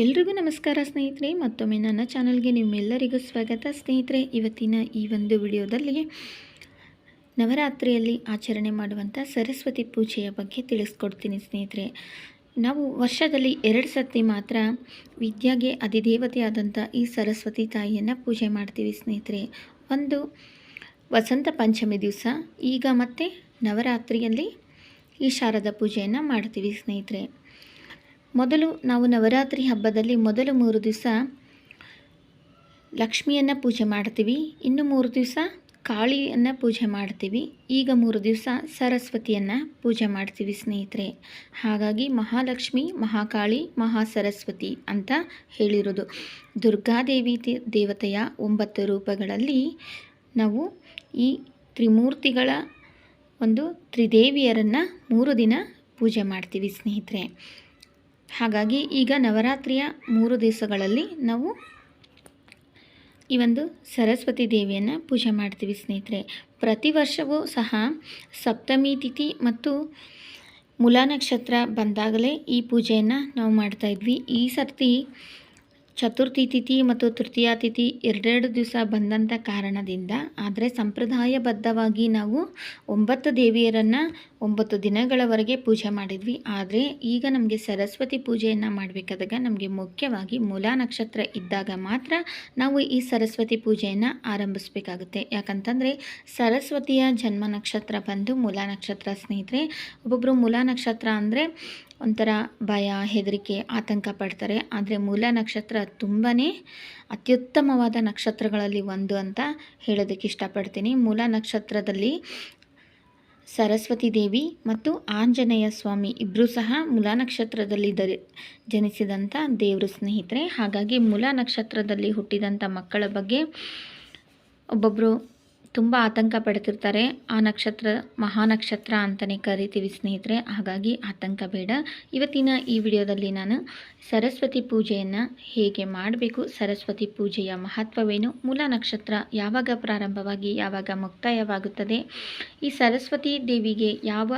ಎಲ್ರಿಗೂ ನಮಸ್ಕಾರ ಸ್ನೇಹಿತರೆ, ಮತ್ತೊಮ್ಮೆ ನನ್ನ ಚಾನಲ್ಗೆ ನಿಮ್ಮೆಲ್ಲರಿಗೂ ಸ್ವಾಗತ. ಸ್ನೇಹಿತರೆ, ಇವತ್ತಿನ ಈ ಒಂದು ವಿಡಿಯೋದಲ್ಲಿ ನವರಾತ್ರಿಯಲ್ಲಿ ಆಚರಣೆ ಮಾಡುವಂಥ ಸರಸ್ವತಿ ಪೂಜೆಯ ಬಗ್ಗೆ ತಿಳಿಸ್ಕೊಡ್ತೀನಿ ಸ್ನೇಹಿತರೆ. ನಾವು ವರ್ಷದಲ್ಲಿ ಎರಡು ಸತಿ ಮಾತ್ರ ವಿದ್ಯಾಗೆ ಅಧಿದೇವತೆಯಾದಂಥ ಈ ಸರಸ್ವತಿ ತಾಯಿಯನ್ನು ಪೂಜೆ ಮಾಡ್ತೀವಿ ಸ್ನೇಹಿತರೆ. ಒಂದು ವಸಂತ ಪಂಚಮಿ ದಿವಸ, ಈಗ ಮತ್ತೆ ನವರಾತ್ರಿಯಲ್ಲಿ ಈ ಶಾರದಾ ಪೂಜೆಯನ್ನು ಮಾಡ್ತೀವಿ ಸ್ನೇಹಿತರೆ. ಮೊದಲು ನಾವು ನವರಾತ್ರಿ ಹಬ್ಬದಲ್ಲಿ ಮೊದಲು ಮೂರು ದಿವಸ ಲಕ್ಷ್ಮಿಯನ್ನು ಪೂಜೆ ಮಾಡ್ತೀವಿ. ಇನ್ನು ಮೂರು ದಿವಸ ಕಾಳಿಯನ್ನು ಪೂಜೆ ಮಾಡ್ತೀವಿ. ಈಗ ಮೂರು ದಿವಸ ಸರಸ್ವತಿಯನ್ನು ಪೂಜೆ ಮಾಡ್ತೀವಿ ಸ್ನೇಹಿತರೆ. ಹಾಗಾಗಿ ಮಹಾಲಕ್ಷ್ಮಿ, ಮಹಾಕಾಳಿ ಮಹಾ ಸರಸ್ವತಿ ಅಂತ ಹೇಳಿರೋದು. ದುರ್ಗಾದೇವಿ ದೇವತೆಯ ಒಂಬತ್ತು ರೂಪಗಳಲ್ಲಿ ನಾವು ಈ ತ್ರಿಮೂರ್ತಿಗಳ ಒಂದು ತ್ರಿದೇವಿಯರನ್ನು ಮೂರು ದಿನ ಪೂಜೆ ಮಾಡ್ತೀವಿ ಸ್ನೇಹಿತರೆ. ಹಾಗಾಗಿ ಈಗ ನವರಾತ್ರಿಯ ಮೂರು ದಿವಸಗಳಲ್ಲಿ ನಾವು ಈ ಒಂದು ಸರಸ್ವತಿ ದೇವಿಯನ್ನು ಪೂಜೆ ಮಾಡ್ತೀವಿ ಸ್ನೇಹಿತರೆ. ಪ್ರತಿ ವರ್ಷವೂ ಸಹ ಸಪ್ತಮಿ ತಿಥಿ ಮತ್ತು ಮುಲಾ ನಕ್ಷತ್ರ ಬಂದಾಗಲೇ ಈ ಪೂಜೆಯನ್ನು ನಾವು ಮಾಡ್ತಾಯಿದ್ವಿ ಈ ಸರ್ತಿ ಚತುರ್ಥಿ ತಿಥಿ ಮತ್ತು ತೃತೀಯ ತಿಥಿ ಎರಡೆರಡು ದಿವಸ ಬಂದಂಥ ಕಾರಣದಿಂದ ಆದರೆ ಸಂಪ್ರದಾಯಬದ್ಧವಾಗಿ ನಾವು ಒಂಬತ್ತು ದೇವಿಯರನ್ನು ಒಂಬತ್ತು ದಿನಗಳವರೆಗೆ ಪೂಜೆ ಮಾಡಿದ್ವಿ. ಆದರೆ ಈಗ ನಮಗೆ ಸರಸ್ವತಿ ಪೂಜೆಯನ್ನು ಮಾಡಬೇಕಾದಾಗ ನಮಗೆ ಮುಖ್ಯವಾಗಿ ಮೂಲಾ ನಕ್ಷತ್ರ ಇದ್ದಾಗ ಮಾತ್ರ ನಾವು ಈ ಸರಸ್ವತಿ ಪೂಜೆಯನ್ನು ಆರಂಭಿಸಬೇಕಾಗುತ್ತೆ. ಯಾಕಂತಂದರೆ ಸರಸ್ವತಿಯ ಜನ್ಮ ನಕ್ಷತ್ರ ಬಂದು ಮೂಲಾ ನಕ್ಷತ್ರ ಸ್ನೇಹಿತರೆ ಒಬ್ಬೊಬ್ಬರು ಮೂಲಾ ನಕ್ಷತ್ರ ಅಂದರೆ ಒಂಥರ ಭಯ, ಹೆದರಿಕೆ, ಆತಂಕ ಪಡ್ತಾರೆ. ಆದರೆ ಮೂಲ ನಕ್ಷತ್ರ ತುಂಬಾ ಅತ್ಯುತ್ತಮವಾದ ನಕ್ಷತ್ರಗಳಲ್ಲಿ ಒಂದು ಅಂತ ಹೇಳೋದಕ್ಕೆ ಇಷ್ಟಪಡ್ತೀನಿ. ಮೂಲ ನಕ್ಷತ್ರದಲ್ಲಿ ಸರಸ್ವತಿ ದೇವಿ ಮತ್ತು ಆಂಜನೇಯ ಸ್ವಾಮಿ ಇಬ್ಬರೂ ಸಹ ಮೂಲ ನಕ್ಷತ್ರದಲ್ಲಿ ಧರಿ ಜನಿಸಿದಂಥ ದೇವರು ಸ್ನೇಹಿತರೆ. ಹಾಗಾಗಿ ಮೂಲ ನಕ್ಷತ್ರದಲ್ಲಿ ಹುಟ್ಟಿದಂಥ ಮಕ್ಕಳ ಬಗ್ಗೆ ಒಬ್ಬೊಬ್ಬರು ತುಂಬ ಆತಂಕ ಪಡ್ತಿರ್ತಾರೆ. ಆ ನಕ್ಷತ್ರ, ಮಹಾನಕ್ಷತ್ರ ಅಂತಲೇ ಕರಿತೀವಿ ಸ್ನೇಹಿತರೆ. ಹಾಗಾಗಿ ಆತಂಕ ಬೇಡ. ಇವತ್ತಿನ ಈ ವಿಡಿಯೋದಲ್ಲಿ ನಾನು ಸರಸ್ವತಿ ಪೂಜೆಯನ್ನು ಹೇಗೆ ಮಾಡಬೇಕು, ಸರಸ್ವತಿ ಪೂಜೆಯ ಮಹತ್ವವೇನು, ಮೂಲ ನಕ್ಷತ್ರ ಯಾವಾಗ ಪ್ರಾರಂಭವಾಗಿ, ಯಾವಾಗ ಮುಕ್ತಾಯವಾಗುತ್ತದೆ, ಈ ಸರಸ್ವತಿ ದೇವಿಗೆ ಯಾವ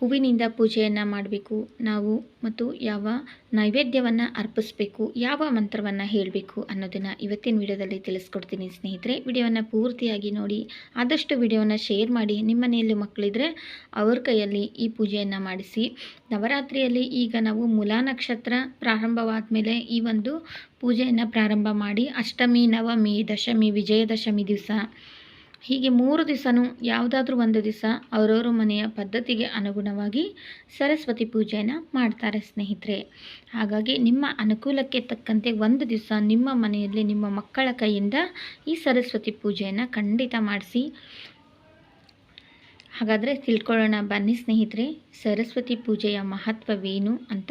ಹೂವಿನಿಂದ ಪೂಜೆಯನ್ನು ಮಾಡಬೇಕು ನಾವು ಮತ್ತು ಯಾವ ನೈವೇದ್ಯವನ್ನು ಅರ್ಪಿಸಬೇಕು, ಯಾವ ಮಂತ್ರವನ್ನು ಹೇಳಬೇಕು ಅನ್ನೋದನ್ನು ಇವತ್ತಿನ ವಿಡಿಯೋದಲ್ಲಿ ತಿಳಿಸ್ಕೊಡ್ತೀನಿ ಸ್ನೇಹಿತರೆ. ವಿಡಿಯೋವನ್ನು ಪೂರ್ತಿಯಾಗಿ ನೋಡಿ, ಆದಷ್ಟು ವಿಡಿಯೋನ ಶೇರ್ ಮಾಡಿ, ನಿಮ್ಮ ಮನೆಯಲ್ಲಿ ಮಕ್ಕಳಿದ್ರೆ ಅವ್ರ ಕೈಯಲ್ಲಿ ಈ ಪೂಜೆಯನ್ನು ಮಾಡಿಸಿ. ನವರಾತ್ರಿಯಲ್ಲಿ ಈಗ ನಾವು ಮುಲಾ ನಕ್ಷತ್ರ ಪ್ರಾರಂಭವಾದ ಮೇಲೆ ಈ ಒಂದು ಪೂಜೆಯನ್ನು ಪ್ರಾರಂಭ ಮಾಡಿ, ಅಷ್ಟಮಿ, ನವಮಿ, ದಶಮಿ, ವಿಜಯದಶಮಿ ದಿವಸ ಹೀಗೆ ಮೂರು ದಿವಸನೂ ಯಾವುದಾದ್ರೂ ಒಂದು ದಿವಸ ಅವರವರ ಮನೆಯ ಪದ್ಧತಿಗೆ ಅನುಗುಣವಾಗಿ ಸರಸ್ವತಿ ಪೂಜೆಯನ್ನು ಮಾಡ್ತಾರೆ ಸ್ನೇಹಿತರೆ. ಹಾಗಾಗಿ ನಿಮ್ಮ ಅನುಕೂಲಕ್ಕೆ ತಕ್ಕಂತೆ ಒಂದು ದಿವಸ ನಿಮ್ಮ ಮನೆಯಲ್ಲಿ ನಿಮ್ಮ ಮಕ್ಕಳ ಕೈಯಿಂದ ಈ ಸರಸ್ವತಿ ಪೂಜೆಯನ್ನು ಖಂಡಿತ ಮಾಡಿಸಿ. ಹಾಗಾದರೆ ತಿಳ್ಕೊಳ್ಳೋಣ ಬನ್ನಿ ಸ್ನೇಹಿತರೆ, ಸರಸ್ವತಿ ಪೂಜೆಯ ಮಹತ್ವವೇನು ಅಂತ.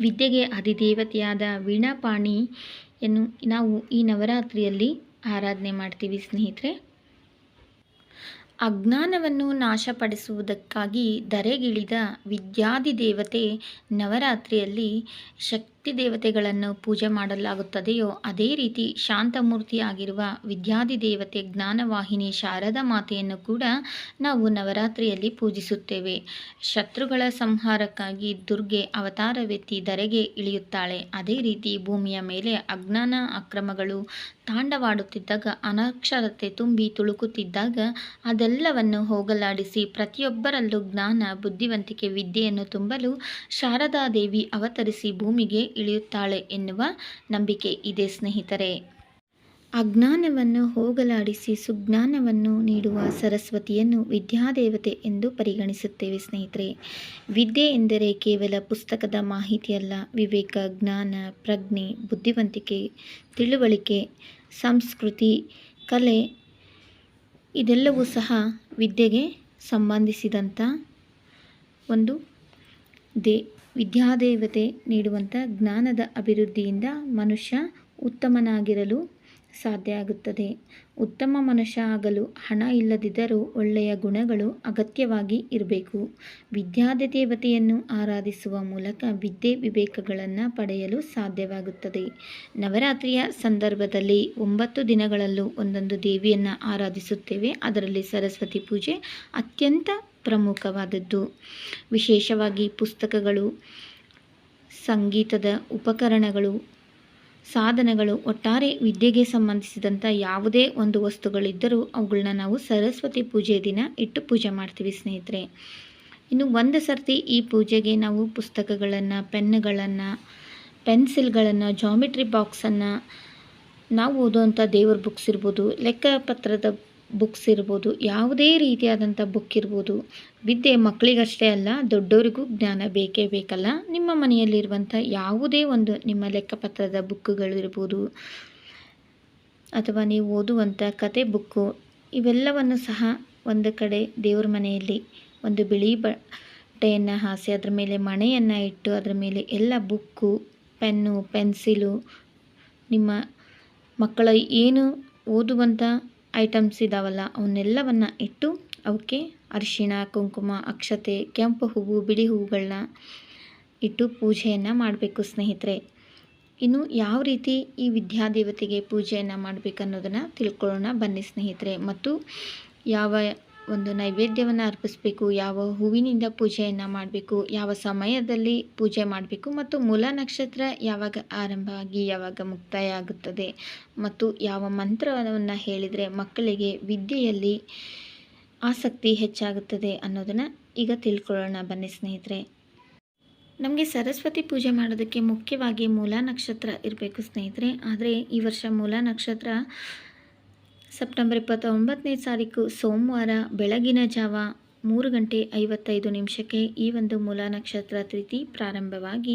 ವಿದ್ಯೆಗೆ ಅಧಿದೇವತೆಯಾದ ವೀಣಾಪಾಣಿಯನ್ನು ನಾವು ಈ ನವರಾತ್ರಿಯಲ್ಲಿ ಆರಾಧನೆ ಮಾಡ್ತೀವಿ ಸ್ನೇಹಿತರೆ. ಅಜ್ಞಾನವನ್ನು ನಾಶಪಡಿಸುವುದಕ್ಕಾಗಿ ಧರೆಗಿಳಿದ ವಿದ್ಯಾದಿ ದೇವತೆ ನವರಾತ್ರಿಯಲ್ಲಿ ಶಕ್ತಿ ದೇವತೆಗಳನ್ನು ಪೂಜೆ ಮಾಡಲಾಗುತ್ತದೆಯೋ, ಅದೇ ರೀತಿ ಶಾಂತಮೂರ್ತಿಯಾಗಿರುವ ವಿದ್ಯಾದಿ ದೇವತೆ ಜ್ಞಾನವಾಹಿನಿ ಶಾರದಾ ಮಾತೆಯನ್ನು ಕೂಡ ನಾವು ನವರಾತ್ರಿಯಲ್ಲಿ ಪೂಜಿಸುತ್ತೇವೆ. ಶತ್ರುಗಳ ಸಂಹಾರಕ್ಕಾಗಿ ದುರ್ಗೆ ಅವತಾರವೆತ್ತಿ ಧರೆಗೆ ಇಳಿಯುತ್ತಾಳೆ. ಅದೇ ರೀತಿ ಭೂಮಿಯ ಮೇಲೆ ಅಜ್ಞಾನ ಅಕ್ರಮಗಳು ತಾಂಡವಾಡುತ್ತಿದ್ದಾಗ, ಅನಕ್ಷರತೆ ತುಂಬಿ ತುಳುಕುತ್ತಿದ್ದಾಗ, ಅದೆಲ್ಲವನ್ನು ಹೋಗಲಾಡಿಸಿ ಪ್ರತಿಯೊಬ್ಬರಲ್ಲೂ ಜ್ಞಾನ, ಬುದ್ಧಿವಂತಿಕೆ, ವಿದ್ಯೆಯನ್ನು ತುಂಬಲು ಶಾರದಾದೇವಿ ಅವತರಿಸಿ ಭೂಮಿಗೆ ಇಳಿಯುತ್ತಾಳೆ ಎನ್ನುವ ನಂಬಿಕೆ ಇದೆ, ಸ್ನೇಹಿತರೆ. ಅಜ್ಞಾನವನ್ನು ಹೋಗಲಾಡಿಸಿ ಸುಜ್ಞಾನವನ್ನು ನೀಡುವ ಸರಸ್ವತಿಯನ್ನು ವಿದ್ಯಾದೇವತೆ ಎಂದು ಪರಿಗಣಿಸುತ್ತೇವೆ, ಸ್ನೇಹಿತರೆ. ವಿದ್ಯೆ ಎಂದರೆ ಕೇವಲ ಪುಸ್ತಕದ ಮಾಹಿತಿಯಲ್ಲ. ವಿವೇಕ, ಜ್ಞಾನ, ಪ್ರಜ್ಞೆ, ಬುದ್ಧಿವಂತಿಕೆ, ತಿಳುವಳಿಕೆ, ಸಂಸ್ಕೃತಿ, ಕಲೆ ಇದೆಲ್ಲವೂ ಸಹ ವಿದ್ಯೆಗೆ ಸಂಬಂಧಿಸಿದಂಥ ಒಂದು ದೇ ವಿದ್ಯಾದೇವತೆ ನೀಡುವಂಥ ಜ್ಞಾನದ ಅಭಿವೃದ್ಧಿಯಿಂದ ಮನುಷ್ಯ ಉತ್ತಮನಾಗಿರಲು ಸಾಧ್ಯ ಆಗುತ್ತದೆ. ಉತ್ತಮ ಮನುಷ್ಯ ಆಗಲು ಹಣ ಇಲ್ಲದಿದ್ದರೂ ಒಳ್ಳೆಯ ಗುಣಗಳು ಅಗತ್ಯವಾಗಿ ಇರಬೇಕು. ವಿದ್ಯಾದ ದೇವತೆಯನ್ನು ಆರಾಧಿಸುವ ಮೂಲಕ ವಿದ್ಯೆ ವಿವೇಕಗಳನ್ನು ಪಡೆಯಲು ಸಾಧ್ಯವಾಗುತ್ತದೆ. ನವರಾತ್ರಿಯ ಸಂದರ್ಭದಲ್ಲಿ ಒಂಬತ್ತು ದಿನಗಳಲ್ಲೂ ಒಂದೊಂದು ದೇವಿಯನ್ನು ಆರಾಧಿಸುತ್ತೇವೆ. ಅದರಲ್ಲಿ ಸರಸ್ವತಿ ಪೂಜೆ ಅತ್ಯಂತ ಪ್ರಮುಖವಾದದ್ದು. ವಿಶೇಷವಾಗಿ ಪುಸ್ತಕಗಳು, ಸಂಗೀತದ ಉಪಕರಣಗಳು ಸಾಧನಗಳು ಒಟ್ಟಾರೆ ವಿದ್ಯೆಗೆ ಸಂಬಂಧಿಸಿದಂಥ ಯಾವುದೇ ಒಂದು ವಸ್ತುಗಳಿದ್ದರೂ ಅವುಗಳನ್ನ ನಾವು ಸರಸ್ವತಿ ಪೂಜೆ ದಿನ ಇಟ್ಟು ಪೂಜೆ ಮಾಡ್ತೀವಿ ಸ್ನೇಹಿತರೆ. ಇನ್ನು ಒಂದು ಸರ್ತಿ ಈ ಪೂಜೆಗೆ ನಾವು ಪುಸ್ತಕಗಳನ್ನು, ಪೆನ್ನುಗಳನ್ನು, ಪೆನ್ಸಿಲ್ಗಳನ್ನು, ಜಾಮಿಟ್ರಿ ಬಾಕ್ಸನ್ನು ನಾವು ಓದುವಂಥ ದೇವ್ರ ಬುಕ್ಸ್ ಇರ್ಬೋದು, ಲೆಕ್ಕಪತ್ರದ ಬುಕ್ಸ್ ಇರ್ಬೋದು, ಯಾವುದೇ ರೀತಿಯಾದಂಥ ಬುಕ್ ಇರ್ಬೋದು, ವಿದ್ಯೆ ಮಕ್ಕಳಿಗಷ್ಟೇ ಅಲ್ಲ ದೊಡ್ಡವರಿಗೂ ಜ್ಞಾನ ಬೇಕೇ ಬೇಕಲ್ಲ. ನಿಮ್ಮ ಮನೆಯಲ್ಲಿರುವಂಥ ಯಾವುದೇ ಒಂದು ನಿಮ್ಮ ಲೆಕ್ಕಪತ್ರದ ಬುಕ್ಕುಗಳು ಇರ್ಬೋದು ಅಥವಾ ನೀವು ಓದುವಂಥ ಕತೆ ಬುಕ್ಕು ಇವೆಲ್ಲವನ್ನು ಸಹ ಒಂದು ಕಡೆ ದೇವ್ರ ಮನೆಯಲ್ಲಿ ಒಂದು ಬಿಳಿ ಬಟ್ಟೆಯನ್ನು ಹಾಸಿ ಅದರ ಮೇಲೆ ಮಣೆಯನ್ನು ಇಟ್ಟು ಅದರ ಮೇಲೆ ಎಲ್ಲ ಬುಕ್ಕು ಪೆನ್ನು ಪೆನ್ಸಿಲು ನಿಮ್ಮ ಮಕ್ಕಳ ಏನು ಓದುವಂಥ ಐಟಮ್ಸ್ ಇದ್ದಾವಲ್ಲ ಅವನ್ನೆಲ್ಲವನ್ನ ಇಟ್ಟು ಅವಕ್ಕೆ ಅರಿಶಿಣ, ಕುಂಕುಮ, ಅಕ್ಷತೆ, ಕೆಂಪು ಹೂವು, ಬಿಳಿ ಹೂವುಗಳನ್ನ ಇಟ್ಟು ಪೂಜೆಯನ್ನು ಮಾಡಬೇಕು ಸ್ನೇಹಿತರೆ. ಇನ್ನು ಯಾವ ರೀತಿ ಈ ವಿದ್ಯಾದೇವತೆಗೆ ಪೂಜೆಯನ್ನು ಮಾಡಬೇಕನ್ನೋದನ್ನು ತಿಳ್ಕೊಳ್ಳೋಣ ಬನ್ನಿ ಸ್ನೇಹಿತರೆ. ಮತ್ತು ಯಾವ ಒಂದು ನೈವೇದ್ಯವನ್ನು ಅರ್ಪಿಸಬೇಕು, ಯಾವ ಹೂವಿನಿಂದ ಪೂಜೆಯನ್ನು ಮಾಡಬೇಕು, ಯಾವ ಸಮಯದಲ್ಲಿ ಪೂಜೆ ಮಾಡಬೇಕು ಮತ್ತು ಮೂಲ ನಕ್ಷತ್ರ ಯಾವಾಗ ಆರಂಭ ಆಗಿ ಯಾವಾಗ ಮುಕ್ತಾಯ ಆಗುತ್ತದೆ ಮತ್ತು ಯಾವ ಮಂತ್ರವನ್ನು ಹೇಳಿದರೆ ಮಕ್ಕಳಿಗೆ ವಿದ್ಯೆಯಲ್ಲಿ ಆಸಕ್ತಿ ಹೆಚ್ಚಾಗುತ್ತದೆ ಅನ್ನೋದನ್ನು ಈಗ ತಿಳ್ಕೊಳ್ಳೋಣ. ಬನ್ನಿ ಸ್ನೇಹಿತರೆ, ನಮಗೆ ಸರಸ್ವತಿ ಪೂಜೆ ಮಾಡೋದಕ್ಕೆ ಮುಖ್ಯವಾಗಿ ಮೂಲ ನಕ್ಷತ್ರ ಇರಬೇಕು ಸ್ನೇಹಿತರೆ. ಆದರೆ ಈ ವರ್ಷ ಮೂಲ ನಕ್ಷತ್ರ ಸೆಪ್ಟೆಂಬರ್ ಇಪ್ಪತ್ತೊಂಬತ್ತನೇ ತಾರೀಕು ಸೋಮವಾರ ಬೆಳಗಿನ ಜಾವ ಮೂರು ಗಂಟೆ ಐವತ್ತೈದು ನಿಮಿಷಕ್ಕೆ ಈ ಒಂದು ಮೂಲ ನಕ್ಷತ್ರ ತಿಥಿ ಪ್ರಾರಂಭವಾಗಿ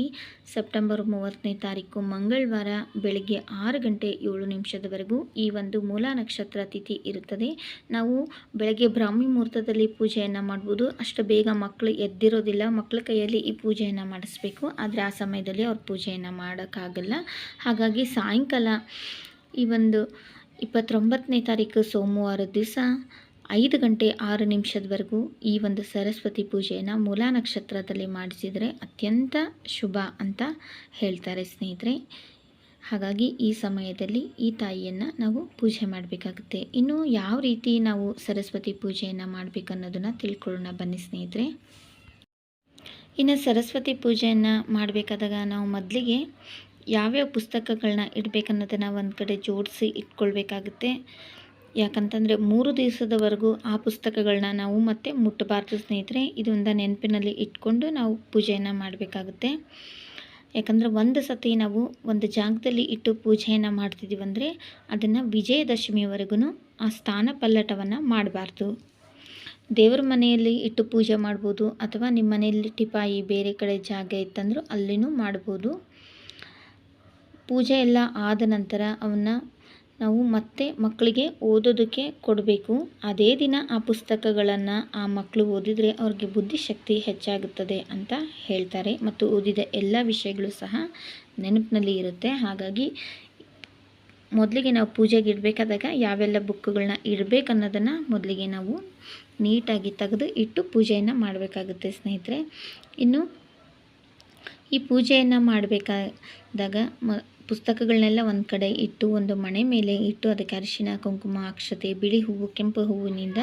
ಸೆಪ್ಟೆಂಬರ್ ಮೂವತ್ತನೇ ತಾರೀಕು ಮಂಗಳವಾರ ಬೆಳಗ್ಗೆ ಆರು ಗಂಟೆ ಏಳು ನಿಮಿಷದವರೆಗೂ ಈ ಒಂದು ಮೂಲ ನಕ್ಷತ್ರ ತಿಥಿ ಇರುತ್ತದೆ. ನಾವು ಬೆಳಗ್ಗೆ ಬ್ರಾಹ್ಮಿ ಮುಹೂರ್ತದಲ್ಲಿ ಪೂಜೆಯನ್ನು ಮಾಡ್ಬೋದು. ಅಷ್ಟು ಬೇಗ ಮಕ್ಕಳು ಎದ್ದಿರೋದಿಲ್ಲ. ಮಕ್ಕಳ ಕೈಯಲ್ಲಿ ಈ ಪೂಜೆಯನ್ನು ಮಾಡಿಸ್ಬೇಕು. ಆದರೆ ಆ ಸಮಯದಲ್ಲಿ ಅವ್ರು ಪೂಜೆಯನ್ನು ಮಾಡೋಕ್ಕಾಗಲ್ಲ. ಹಾಗಾಗಿ ಸಾಯಂಕಾಲ ಈ ಒಂದು ಇಪ್ಪತ್ತೊಂಬತ್ತನೇ ತಾರೀಕು ಸೋಮವಾರ ದಿವಸ ಐದು ಗಂಟೆ ಆರು ನಿಮಿಷದವರೆಗೂ ಈ ಒಂದು ಸರಸ್ವತಿ ಪೂಜೆಯನ್ನು ಮೂಲ ನಕ್ಷತ್ರದಲ್ಲಿ ಮಾಡಿಸಿದರೆ ಅತ್ಯಂತ ಶುಭ ಅಂತ ಹೇಳ್ತಾರೆ ಸ್ನೇಹಿತರೆ. ಹಾಗಾಗಿ ಈ ಸಮಯದಲ್ಲಿ ಈ ತಾಯಿಯನ್ನು ನಾವು ಪೂಜೆ ಮಾಡಬೇಕಾಗುತ್ತೆ. ಇನ್ನು ಯಾವ ರೀತಿ ನಾವು ಸರಸ್ವತಿ ಪೂಜೆಯನ್ನು ಮಾಡಬೇಕನ್ನೋದನ್ನು ತಿಳ್ಕೊಳ್ಳೋಣ ಬನ್ನಿ ಸ್ನೇಹಿತರೆ. ಇನ್ನು ಸರಸ್ವತಿ ಪೂಜೆಯನ್ನು ಮಾಡಬೇಕಾದಾಗ ನಾವು ಮೊದಲಿಗೆ ಯಾವ್ಯಾವ ಪುಸ್ತಕಗಳನ್ನ ಇಡಬೇಕನ್ನೋದನ್ನು ಒಂದು ಕಡೆ ಜೋಡಿಸಿ ಇಟ್ಕೊಳ್ಬೇಕಾಗುತ್ತೆ. ಯಾಕಂತಂದರೆ ಮೂರು ದಿವಸದವರೆಗೂ ಆ ಪುಸ್ತಕಗಳನ್ನ ನಾವು ಮತ್ತೆ ಮುಟ್ಟಬಾರ್ದು ಸ್ನೇಹಿತರೆ ಇದೊಂದು ನೆನಪಿನಲ್ಲಿ ಇಟ್ಕೊಂಡು ನಾವು ಪೂಜೆಯನ್ನು ಮಾಡಬೇಕಾಗುತ್ತೆ. ಯಾಕಂದರೆ ಒಂದು ಸತಿ ನಾವು ಒಂದು ಜಾಗದಲ್ಲಿ ಇಟ್ಟು ಪೂಜೆಯನ್ನು ಮಾಡ್ತಿದ್ದೀವಿ ಅಂದರೆ ಅದನ್ನು ವಿಜಯದಶಮಿವರೆಗೂ ಆ ಸ್ಥಾನ ಪಲ್ಲಟವನ್ನು ಮಾಡಬಾರ್ದು. ದೇವರ ಮನೆಯಲ್ಲಿ ಇಟ್ಟು ಪೂಜೆ ಮಾಡ್ಬೋದು ಅಥವಾ ನಿಮ್ಮ ಮನೆಯಲ್ಲಿ ಟಿಪಾಯಿ ಬೇರೆ ಕಡೆ ಜಾಗ ಇತ್ತಂದರೂ ಅಲ್ಲಿನೂ ಮಾಡ್ಬೋದು. ಪೂಜೆ ಎಲ್ಲ ಆದ ನಂತರ ಅವನ್ನ ನಾವು ಮತ್ತೆ ಮಕ್ಕಳಿಗೆ ಓದೋದಕ್ಕೆ ಕೊಡಬೇಕು. ಅದೇ ದಿನ ಆ ಪುಸ್ತಕಗಳನ್ನು ಆ ಮಕ್ಕಳು ಓದಿದರೆ ಅವ್ರಿಗೆ ಬುದ್ಧಿಶಕ್ತಿ ಹೆಚ್ಚಾಗುತ್ತದೆ ಅಂತ ಹೇಳ್ತಾರೆ. ಮತ್ತು ಓದಿದ ಎಲ್ಲ ವಿಷಯಗಳು ಸಹ ನೆನಪಿನಲ್ಲಿ ಇರುತ್ತೆ. ಹಾಗಾಗಿ ಮೊದಲಿಗೆ ನಾವು ಪೂಜೆಗೆ ಇಡಬೇಕಾದಾಗ ಯಾವೆಲ್ಲ ಬುಕ್ಗಳನ್ನ ಇಡಬೇಕು ಅನ್ನೋದನ್ನು ಮೊದಲಿಗೆ ನಾವು ನೀಟಾಗಿ ತೆಗೆದು ಇಟ್ಟು ಪೂಜೆಯನ್ನು ಮಾಡಬೇಕಾಗುತ್ತೆ ಸ್ನೇಹಿತರೆ. ಇನ್ನು ಈ ಪೂಜೆಯನ್ನು ಮಾಡಬೇಕಾದಾಗ ಮ ಪುಸ್ತಕಗಳನ್ನೆಲ್ಲ ಒಂದು ಕಡೆ ಇಟ್ಟು ಒಂದು ಮಣೆ ಮೇಲೆ ಇಟ್ಟು ಅದಕ್ಕೆ ಅರಿಶಿನ ಕುಂಕುಮ, ಅಕ್ಷತೆ, ಬಿಳಿ ಹೂವು, ಕೆಂಪು ಹೂವಿನಿಂದ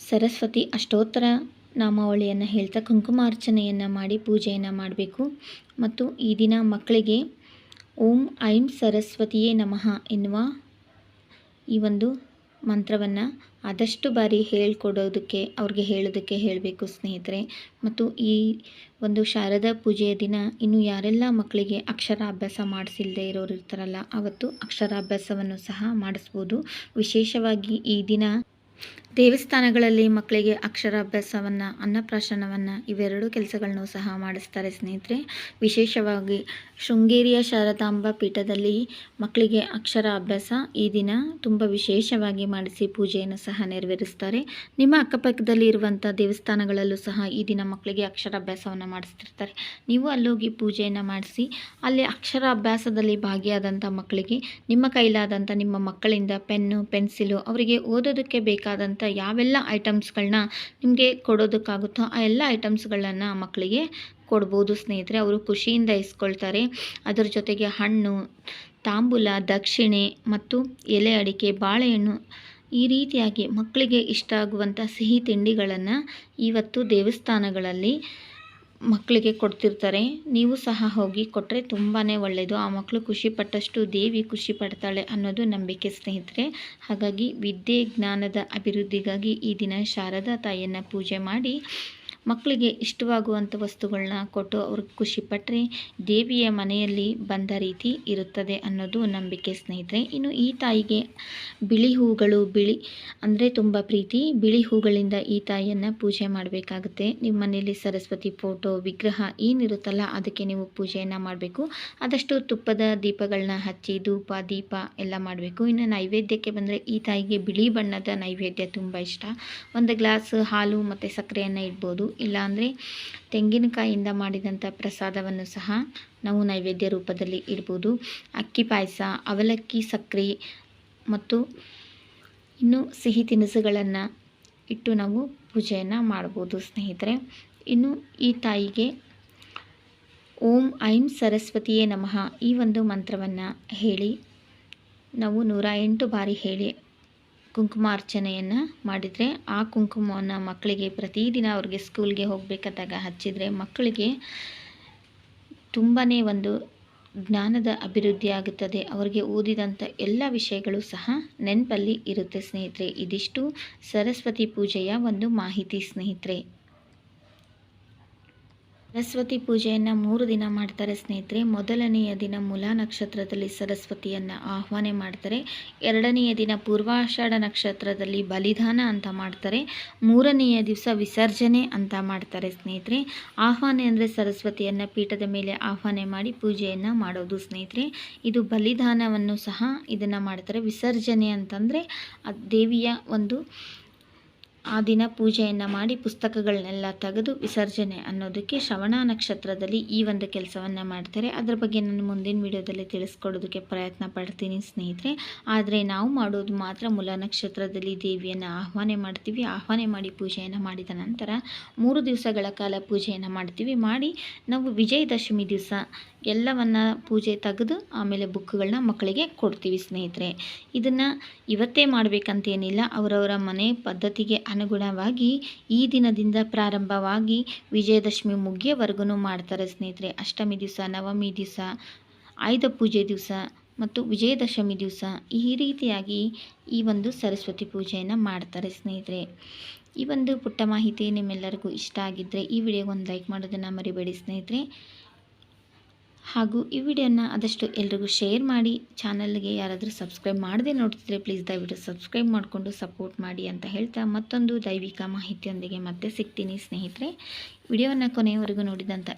ಸರಸ್ವತಿ ಅಷ್ಟೋತ್ತರ ನಾಮಾವಳಿಯನ್ನು ಹೇಳ್ತಾ ಕುಂಕುಮಾರ್ಚನೆಯನ್ನು ಮಾಡಿ ಪೂಜೆಯನ್ನು ಮಾಡಬೇಕು. ಮತ್ತು ಈ ದಿನ ಮಕ್ಕಳಿಗೆ ಓಂ ಐಂ ಸರಸ್ವತಿಯೇ ನಮಃ ಎನ್ನುವ ಈ ಒಂದು ಮಂತ್ರವನ್ನು ಆದಷ್ಟು ಬಾರಿ ಹೇಳ್ಕೊಡೋದಕ್ಕೆ, ಅವ್ರಿಗೆ ಹೇಳೋದಕ್ಕೆ ಹೇಳಬೇಕು ಸ್ನೇಹಿತರೆ. ಮತ್ತು ಈ ಒಂದು ಶಾರದಾ ಪೂಜೆಯ ದಿನ ಇನ್ನು ಯಾರೆಲ್ಲ ಮಕ್ಕಳಿಗೆ ಅಕ್ಷರಾಭ್ಯಾಸ ಮಾಡಿಸಿಲ್ಲದೆ ಇರೋರು ಇರ್ತಾರಲ್ಲ ಅವತ್ತು ಅಕ್ಷರಾಭ್ಯಾಸವನ್ನು ಸಹ ಮಾಡಿಸ್ಬೋದು. ವಿಶೇಷವಾಗಿ ಈ ದಿನ ದೇವಸ್ಥಾನಗಳಲ್ಲಿ ಮಕ್ಕಳಿಗೆ ಅಕ್ಷರಾಭ್ಯಾಸವನ್ನು ಅನ್ನಪ್ರಾಶನವನ್ನು ಇವೆರಡು ಕೆಲಸಗಳನ್ನು ಸಹ ಮಾಡಿಸ್ತಾರೆ ಸ್ನೇಹಿತರೆ. ವಿಶೇಷವಾಗಿ ಶೃಂಗೇರಿಯ ಶಾರದಾಂಬ ಪೀಠದಲ್ಲಿ ಮಕ್ಕಳಿಗೆ ಅಕ್ಷರ, ಅಭ್ಯಾಸ ಈ ದಿನ ತುಂಬ ವಿಶೇಷವಾಗಿ ಮಾಡಿಸಿ ಪೂಜೆಯನ್ನು ಸಹ ನೆರವೇರಿಸ್ತಾರೆ. ನಿಮ್ಮ ಅಕ್ಕಪಕ್ಕದಲ್ಲಿ ಇರುವಂಥ ದೇವಸ್ಥಾನಗಳಲ್ಲೂ ಸಹ ಈ ದಿನ ಮಕ್ಕಳಿಗೆ ಅಕ್ಷರಾಭ್ಯಾಸವನ್ನು ಮಾಡಿಸ್ತಿರ್ತಾರೆ. ನೀವು ಅಲ್ಲೋಗಿ ಪೂಜೆಯನ್ನು ಮಾಡಿಸಿ ಅಲ್ಲಿ ಅಕ್ಷರ, ಅಭ್ಯಾಸದಲ್ಲಿ ಭಾಗಿಯಾದಂಥ ಮಕ್ಕಳಿಗೆ ನಿಮ್ಮ ಕೈಲಾದಂಥ ನಿಮ್ಮ ಮಕ್ಕಳಿಂದ ಪೆನ್ನು, ಪೆನ್ಸಿಲು ಅವರಿಗೆ ಓದೋದಕ್ಕೆ ಬೇಕಾದಂಥ ಯಾವೆಲ್ಲ ಐಟಮ್ಸ್ಗಳನ್ನ ನಿಮಗೆ ಕೊಡೋದಕ್ಕಾಗುತ್ತೋ ಆ ಎಲ್ಲ ಐಟಮ್ಸ್ಗಳನ್ನು ಮಕ್ಕಳಿಗೆ ಕೊಡ್ಬೋದು ಸ್ನೇಹಿತರೆ. ಅವರು ಖುಷಿಯಿಂದ ಇಸ್ಕೊಳ್ತಾರೆ. ಅದರ ಜೊತೆಗೆ ಹಣ್ಣು, ತಾಂಬೂಲ, ದಕ್ಷಿಣೆ ಮತ್ತು ಎಲೆ ಅಡಿಕೆ, ಬಾಳೆಹಣ್ಣು ಈ ರೀತಿಯಾಗಿ ಮಕ್ಕಳಿಗೆ ಇಷ್ಟ ಆಗುವಂಥ ಸಿಹಿ ತಿಂಡಿಗಳನ್ನು ಇವತ್ತು ದೇವಸ್ಥಾನಗಳಲ್ಲಿ ಮಕ್ಕಳಿಗೆ ಕೊಡ್ತಿರ್ತಾರೆ. ನೀವು ಸಹ ಹೋಗಿ ಕೊಟ್ಟರೆ ತುಂಬಾ ಒಳ್ಳೆಯದು ಆ ಮಕ್ಕಳು ಖುಷಿ ಪಟ್ಟಷ್ಟು ದೇವಿ ಖುಷಿ ಪಡ್ತಾಳೆ ಅನ್ನೋದು ನಂಬಿಕೆ ಸ್ನೇಹಿತರೆ. ಹಾಗಾಗಿ ವಿದ್ಯೆ ಜ್ಞಾನದ ಅಭಿವೃದ್ಧಿಗಾಗಿ ಈ ದಿನ ಶಾರದಾ ತಾಯಿಯನ್ನು ಪೂಜೆ ಮಾಡಿ ಮಕ್ಕಳಿಗೆ ಇಷ್ಟವಾಗುವಂಥ ವಸ್ತುಗಳನ್ನ ಕೊಟ್ಟು ಅವ್ರಿಗೆ ಖುಷಿಪಟ್ಟರೆ ದೇವಿಯ ಮನೆಯಲ್ಲಿ ಬಂದ ರೀತಿ ಇರುತ್ತದೆ ಅನ್ನೋದು ನಂಬಿಕೆ ಸ್ನೇಹಿತರೆ. ಇನ್ನು ಈ ತಾಯಿಗೆ ಬಿಳಿ ಹೂಗಳು, ಬಿಳಿ ಅಂದರೆ ತುಂಬ ಪ್ರೀತಿ. ಬಿಳಿ ಹೂಗಳಿಂದ ಈ ತಾಯಿಯನ್ನು ಪೂಜೆ ಮಾಡಬೇಕಾಗುತ್ತೆ. ನಿಮ್ಮ ಮನೆಯಲ್ಲಿ ಸರಸ್ವತಿ ಫೋಟೋ, ವಿಗ್ರಹ ಏನಿರುತ್ತಲ್ಲ ಅದಕ್ಕೆ ನೀವು ಪೂಜೆಯನ್ನು ಮಾಡಬೇಕು. ಆದಷ್ಟು ತುಪ್ಪದ ದೀಪಗಳನ್ನ ಹಚ್ಚಿ ಧೂಪ, ದೀಪ ಎಲ್ಲ ಮಾಡಬೇಕು. ಇನ್ನು ನೈವೇದ್ಯಕ್ಕೆ ಬಂದರೆ ಈ ತಾಯಿಗೆ ಬಿಳಿ ಬಣ್ಣದ ನೈವೇದ್ಯ ತುಂಬ ಇಷ್ಟ. ಒಂದು ಗ್ಲಾಸ್ ಹಾಲು ಮತ್ತು ಸಕ್ಕರೆಯನ್ನು ಇಡ್ಬೋದು. ಇಲ್ಲಾಂದರೆ ತೆಂಗಿನಕಾಯಿಯಿಂದ ಮಾಡಿದಂಥ ಪ್ರಸಾದವನ್ನು ಸಹ ನಾವು ನೈವೇದ್ಯ ರೂಪದಲ್ಲಿ ಇಡ್ಬೋದು. ಅಕ್ಕಿ ಪಾಯಸ, ಅವಲಕ್ಕಿ ಸಕ್ಕರೆ ಮತ್ತು ಇನ್ನು ಸಿಹಿ ತಿನಿಸುಗಳನ್ನು ಇಟ್ಟು ನಾವು ಪೂಜೆಯನ್ನು ಮಾಡ್ಬೋದು ಸ್ನೇಹಿತರೆ. ಇನ್ನು ಈ ತಾಯಿಗೆ ಓಂ ಐಂ ಸರಸ್ವತಿಯೇ ನಮಃ ಈ ಒಂದು ಮಂತ್ರವನ್ನು ಹೇಳಿ ನಾವು ನೂರ ಎಂಟು ಬಾರಿ ಹೇಳಿ ಕುಂಕುಮಾರ್ಚನೆಯನ್ನು ಮಾಡಿದರೆ ಆ ಕುಂಕುಮವನ್ನು ಮಕ್ಕಳಿಗೆ ಪ್ರತಿದಿನ ಅವ್ರಿಗೆ ಸ್ಕೂಲ್ಗೆ ಹೋಗಬೇಕಾದಾಗ ಹಚ್ಚಿದರೆ ಮಕ್ಕಳಿಗೆ ತುಂಬಾ ಒಂದು ಜ್ಞಾನದ ಅಭಿವೃದ್ಧಿ ಆಗುತ್ತದೆ. ಅವರಿಗೆ ಓದಿದಂಥ ಎಲ್ಲ ವಿಷಯಗಳು ಸಹ ನೆನಪಲ್ಲಿ ಇರುತ್ತೆ ಸ್ನೇಹಿತರೆ. ಇದಿಷ್ಟು ಸರಸ್ವತಿ ಪೂಜೆಯ ಒಂದು ಮಾಹಿತಿ ಸ್ನೇಹಿತರೆ. ಸರಸ್ವತಿ ಪೂಜೆಯನ್ನು ಮೂರು ದಿನ ಮಾಡ್ತಾರೆ ಸ್ನೇಹಿತರೆ. ಮೊದಲನೆಯ ದಿನ ಮುಲಾ ನಕ್ಷತ್ರದಲ್ಲಿ ಸರಸ್ವತಿಯನ್ನು ಆಹ್ವಾನ ಮಾಡ್ತಾರೆ. ಎರಡನೆಯ ದಿನ ಪೂರ್ವಾಷಾಢ ನಕ್ಷತ್ರದಲ್ಲಿ ಬಲಿದಾನ ಅಂತ ಮಾಡ್ತಾರೆ. ಮೂರನೆಯ ದಿವಸ ವಿಸರ್ಜನೆ ಅಂತ ಮಾಡ್ತಾರೆ ಸ್ನೇಹಿತರೆ. ಆಹ್ವಾನ ಅಂದರೆ ಸರಸ್ವತಿಯನ್ನು ಪೀಠದ ಮೇಲೆ ಆಹ್ವಾನ ಮಾಡಿ ಪೂಜೆಯನ್ನು ಮಾಡೋದು ಸ್ನೇಹಿತರೆ. ಇದು ಬಲಿದಾನವನ್ನು ಸಹ ಇದನ್ನು ಮಾಡ್ತಾರೆ. ವಿಸರ್ಜನೆ ಅಂತಂದರೆ ದೇವಿಯ ಒಂದು ಆ ದಿನ ಪೂಜೆಯನ್ನು ಮಾಡಿ ಪುಸ್ತಕಗಳನ್ನೆಲ್ಲ ತೆಗೆದು ವಿಸರ್ಜನೆ ಅನ್ನೋದಕ್ಕೆ ಶ್ರವಣ ನಕ್ಷತ್ರದಲ್ಲಿ ಈ ಒಂದು ಕೆಲಸವನ್ನು ಮಾಡ್ತಾರೆ. ಅದ್ರ ಬಗ್ಗೆ ನಾನು ಮುಂದಿನ ವಿಡಿಯೋದಲ್ಲಿ ತಿಳಿಸ್ಕೊಡೋದಕ್ಕೆ ಪ್ರಯತ್ನ ಪಡ್ತೀನಿ ಸ್ನೇಹಿತರೆ. ಆದರೆ ನಾವು ಮಾಡೋದು ಮಾತ್ರ ಮೂಲ ನಕ್ಷತ್ರದಲ್ಲಿ ದೇವಿಯನ್ನು ಆಹ್ವಾನ ಮಾಡ್ತೀವಿ. ಆಹ್ವಾನೆ ಮಾಡಿ ಪೂಜೆಯನ್ನು ಮಾಡಿದ ನಂತರ ಮೂರು ದಿವಸಗಳ ಕಾಲ ಪೂಜೆಯನ್ನು ಮಾಡ್ತೀವಿ. ಮಾಡಿ ನಾವು ವಿಜಯದಶಮಿ ದಿವಸ ಎಲ್ಲವನ್ನ ಪೂಜೆ ತೆಗೆದು ಆಮೇಲೆ ಬುಕ್ಗಳನ್ನ ಮಕ್ಕಳಿಗೆ ಕೊಡ್ತೀವಿ ಸ್ನೇಹಿತರೆ. ಇದನ್ನು ಇವತ್ತೇ ಮಾಡಬೇಕಂತೇನಿಲ್ಲ, ಅವರವರ ಮನೆ ಪದ್ಧತಿಗೆ ಅನುಗುಣವಾಗಿ ಈ ದಿನದಿಂದ ಪ್ರಾರಂಭವಾಗಿ ವಿಜಯದಶಮಿ ಮುಗಿಯವರೆಗೂ ಮಾಡ್ತಾರೆ ಸ್ನೇಹಿತರೆ. ಅಷ್ಟಮಿ ದಿವಸ, ನವಮಿ ದಿವಸ, ಆಯುಧ ಪೂಜೆ ದಿವಸ ಮತ್ತು ವಿಜಯದಶಮಿ ದಿವಸ ಈ ರೀತಿಯಾಗಿ ಈ ಒಂದು ಸರಸ್ವತಿ ಪೂಜೆಯನ್ನು ಮಾಡ್ತಾರೆ ಸ್ನೇಹಿತರೆ. ಈ ಒಂದು ಪುಟ್ಟ ಮಾಹಿತಿ ನಿಮ್ಮೆಲ್ಲರಿಗೂ ಇಷ್ಟ ಆಗಿದ್ದರೆ ಈ ವಿಡಿಯೋಗೆ ಒಂದು ಲೈಕ್ ಮಾಡೋದನ್ನು ಮರಿಬೇಡಿ ಸ್ನೇಹಿತರೆ. ಹಾಗೂ ಈ ವಿಡಿಯೋನ ಆದಷ್ಟು ಎಲ್ರಿಗೂ ಶೇರ್ ಮಾಡಿ, ಚಾನಲ್ಗೆ ಯಾರಾದರೂ ಸಬ್ಸ್ಕ್ರೈಬ್ ಮಾಡದೆ ನೋಡ್ತಿದ್ರೆ ಪ್ಲೀಸ್ ದಯವಿಟ್ಟು ಸಬ್ಸ್ಕ್ರೈಬ್ ಮಾಡಿಕೊಂಡು ಸಪೋರ್ಟ್ ಮಾಡಿ ಅಂತ ಹೇಳ್ತಾ ಮತ್ತೊಂದು ದೈವಿಕ ಮಾಹಿತಿಯೊಂದಿಗೆ ಮತ್ತೆ ಸಿಗ್ತೀನಿ ಸ್ನೇಹಿತರೆ. ವಿಡಿಯೋವನ್ನು ಕೊನೆಯವರೆಗೂ ನೋಡಿದಂಥ